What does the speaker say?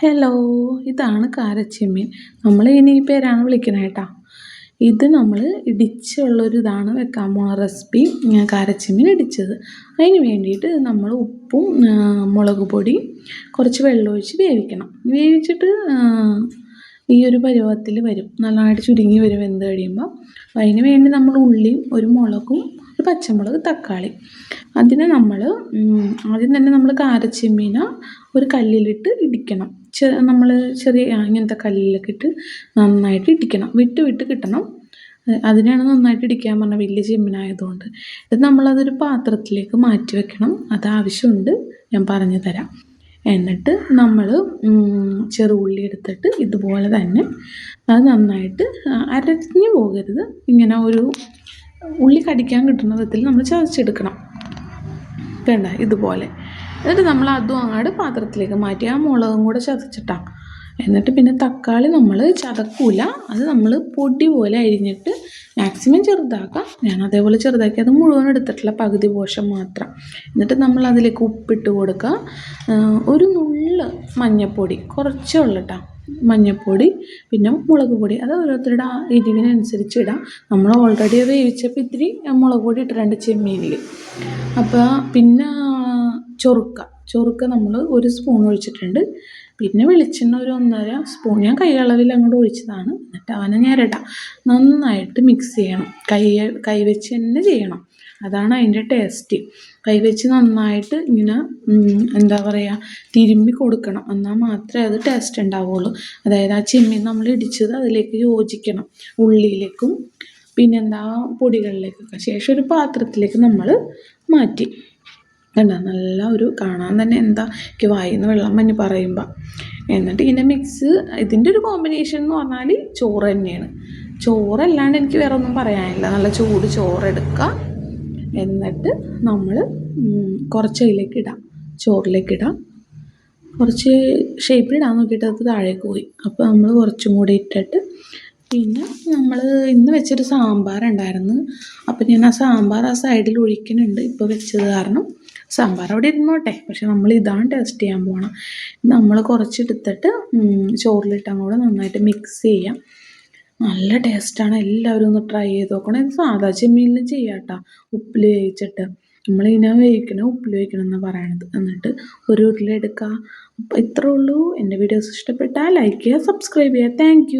Hello ഇതാണ് കാരച്ചെമ്മീൻ. നമ്മൾ ഇനി ഈ പേരാണ് വിളിക്കുന്നത് കേട്ടോ ഇത് നമ്മൾ ഇടിച്ചുള്ളൊരു ഇതാണ് വെക്കാൻ പോണ റെസിപ്പി കാരച്ചെമ്മീൻ ഇടിച്ചത്. അതിന് വേണ്ടിയിട്ട് നമ്മൾ ഉപ്പും മുളക് പൊടി കുറച്ച് വെള്ളമൊഴിച്ച് വേവിക്കണം. വേവിച്ചിട്ട് ഈ ഒരു പരുവത്തിൽ വരും. നല്ലതായിട്ട് ചുരുങ്ങി വരും വെന്ത് കഴിയുമ്പോൾ അതിന് വേണ്ടി നമ്മൾ ഉള്ളിയും ഒരു മുളകും ഒരു പച്ചമുളക് തക്കാളി. അതിനെ നമ്മൾ ആദ്യം തന്നെ നമ്മൾ കാരച്ചെമ്മീന ഒരു കല്ലിലിട്ട് ഇടിക്കണം. ചെ നമ്മൾ ചെറിയ ഇങ്ങനത്തെ കല്ലിലൊക്കെ ഇട്ട് നന്നായിട്ട് ഇടിക്കണം. വിട്ട് വിട്ട് കിട്ടണം. അതിനെയാണ് നന്നായിട്ട് ഇടിക്കാൻ പറഞ്ഞാൽ വലിയ ചെമ്മീനായതുകൊണ്ട്. ഇത് നമ്മളതൊരു പാത്രത്തിലേക്ക് മാറ്റി വെക്കണം. അത് ആവശ്യമുണ്ട്. ഞാൻ പറഞ്ഞു തരാം. എന്നിട്ട് നമ്മൾ ചെറുള്ളി എടുത്തിട്ട് ഇതുപോലെ തന്നെ അത് നന്നായിട്ട് അരഞ്ഞു പോകരുത്. ഇങ്ങനെ ഒരു ഉള്ളി കടിക്കാൻ കിട്ടുന്ന വിധത്തിൽ നമ്മൾ ചതച്ചെടുക്കണം. വേണ്ട ഇതുപോലെ. എന്നിട്ട് നമ്മൾ അതും അങ്ങോട്ട് പാത്രത്തിലേക്ക് മാറ്റി ആ മുളകും കൂടെ ചതച്ചിട്ടാം. എന്നിട്ട് പിന്നെ തക്കാളി നമ്മൾ ചതക്കൂല. അത് നമ്മൾ പൊടി പോലെ അരിഞ്ഞിട്ട് മാക്സിമം ചെറുതാക്കാം. ഞാൻ അതേപോലെ ചെറുതാക്കി അത് മുഴുവൻ എടുത്തിട്ടില്ല പകുതി പോഷം മാത്രം. എന്നിട്ട് നമ്മൾ അതിലേക്ക് ഉപ്പിട്ട് കൊടുക്കുക ഒരു നുള്ള് മഞ്ഞൾപ്പൊടി കുറച്ചേ ഉള്ളൂ മഞ്ഞൾപ്പൊടി പിന്നെ മുളക് പൊടി. അത് ഓരോരുത്തരുടെ എരിവിനനുസരിച്ച് ഇടാം. നമ്മൾ ഓൾറെഡി വേവിച്ചപ്പോൾ ഇത്തിരി മുളക് പൊടി ഇട്ടിട്ടുണ്ട് ചെമ്മീനിൽ അപ്പോൾ പിന്നെ ചൊറുക്ക. ചൊറുക്ക നമ്മൾ ഒരു സ്പൂൺ ഒഴിച്ചിട്ടുണ്ട്. പിന്നെ വെളിച്ചെണ്ണ ഒരു ഒന്നര സ്പൂൺ. ഞാൻ കൈയളവിൽ അങ്ങോട്ട് ഒഴിച്ചതാണ്. എന്നിട്ട് അവനെ ഞെരടാം നന്നായിട്ട് മിക്സ് ചെയ്യണം. കൈ കൈ വെച്ച് തന്നെ ചെയ്യണം. അതാണ് അതിന്റെ ടേസ്റ്റ് കൈവച്ച് നന്നായിട്ട് ഇങ്ങനെ എന്താ പറയുക തിരുമ്മി കൊടുക്കണം. എന്നാൽ മാത്രമേ അത് ടേസ്റ്റ് ഉണ്ടാവുള്ളൂ. അതായത് ആ ചെമ്മീൻ നമ്മൾ ഇടിച്ചത് അതിലേക്ക് യോജിക്കണം. ഉള്ളിയിലേക്കും പിന്നെന്താ പൊടികളിലേക്കൊക്കെ. ശേഷം ഒരു പാത്രത്തിലേക്ക് നമ്മൾ മാറ്റി. കണ്ട? നല്ല ഒരു കാണാൻ തന്നെ എന്താ എനിക്ക് വായിന്ന് വെള്ളം മഞ്ഞ് പറയുമ്പോൾ എന്നിട്ട് ഇതിന്റെ മിക്സ് ഇതിന്റെ ഒരു കോമ്പിനേഷൻ എന്ന് പറഞ്ഞാൽ ചോറ് തന്നെയാണ്. ചോറല്ലാണ്ട് എനിക്ക് വേറെ ഒന്നും പറയാനില്ല. നല്ല ചൂട് ചോറെടുക്കുക എന്നിട്ട് നമ്മൾ കുറച്ച് അതിലേക്ക് ഇടാം ചോറിലേക്ക് ഇടാം കുറച്ച് ഷേപ്പിൽ ഇടാൻ നോക്കിയിട്ട് അത് താഴേക്ക് പോയി. അപ്പോൾ നമ്മൾ കുറച്ചും കൂടി ഇട്ടിട്ട് പിന്നെ നമ്മൾ ഇന്ന് വെച്ചൊരു സാമ്പാർ ഉണ്ടായിരുന്നു. അപ്പോൾ ഞാൻ ആ സാമ്പാർ ആ സൈഡിൽ ഒഴിക്കുന്നുണ്ട്. ഇപ്പോൾ വെച്ചത് കാരണം സാമ്പാർ അവിടെ ഇരുന്നോട്ടെ. പക്ഷെ നമ്മൾ ഇതാണ് ടേസ്റ്റ് ചെയ്യാൻ പോകണം നമ്മൾ കുറച്ചെടുത്തിട്ട് ചോറിലിട്ട് അങ്ങോട്ട് നന്നായിട്ട് മിക്സ് ചെയ്യാം. നല്ല ടേസ്റ്റാണ്. എല്ലാവരും ഒന്ന് ട്രൈ ചെയ്ത് നോക്കണം. ഇത് സാധാ ചെമ്മീനിലും ചെയ്യാട്ടോ. ഉപ്പിൽ വേവിച്ചിട്ട്. നമ്മളിങ്ങനെ വേവിക്കണം ഉപ്പിൽ വേവിക്കണം എന്നാണ് പറയണത്. എന്നിട്ട് ഒരു ഉരുളി എടുക്കുക അപ്പോൾ ഇത്രേ ഉള്ളൂ. എന്റെ വീഡിയോസ് ഇഷ്ടപ്പെട്ടാൽ ലൈക്ക് ചെയ്യുക സബ്സ്ക്രൈബ് ചെയ്യുക. താങ്ക്